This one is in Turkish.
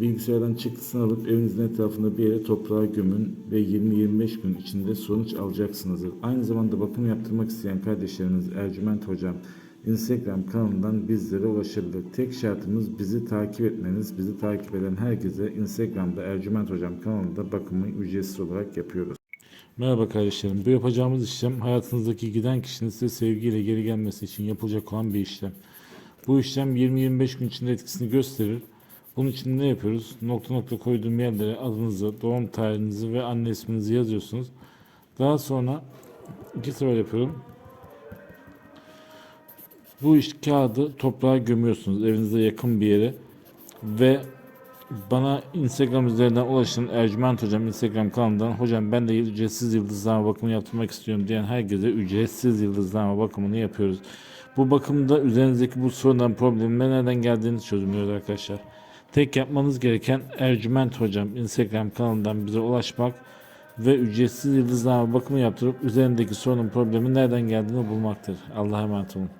Bilgisayardan çıktısını alıp evinizin etrafında bir yere toprağa gömün ve 20-25 gün içinde sonuç alacaksınızdır. Aynı zamanda bakım yaptırmak isteyen kardeşlerimiz Ercüment Hocam Instagram kanalından bizlere ulaşabilir. Tek şartımız bizi takip etmeniz. Bizi takip eden herkese Instagram'da Ercüment Hocam kanalında bakımı ücretsiz olarak yapıyoruz. Merhaba kardeşlerim. Bu yapacağımız işlem hayatınızdaki giden kişinin size sevgiyle geri gelmesi için yapılacak olan bir işlem. Bu işlem 20-25 gün içinde etkisini gösterir. Bunun için ne yapıyoruz? Nokta nokta koyduğum yerlere adınızı, doğum tarihinizi ve anne isminizi yazıyorsunuz. Daha sonra iki sıra yapıyorum. Bu iş kağıdı toprağa gömüyorsunuz evinize yakın bir yere ve bana Instagram üzerinden ulaşın Ercüment Hocam Instagram kanalından hocam ben de ücretsiz yıldızlama bakımı yaptırmak istiyorum diyen herkese ücretsiz yıldızlama bakımını yapıyoruz. Bu bakımda üzerinizdeki bu sorunların problemin nereden geldiğini çözümlüyoruz arkadaşlar. Tek yapmanız gereken Ercüment Hocam Instagram kanalından bize ulaşmak ve ücretsiz yıldızlama bakımı yaptırıp üzerindeki sorunun problemin nereden geldiğini bulmaktır. Allah'a emanet olun.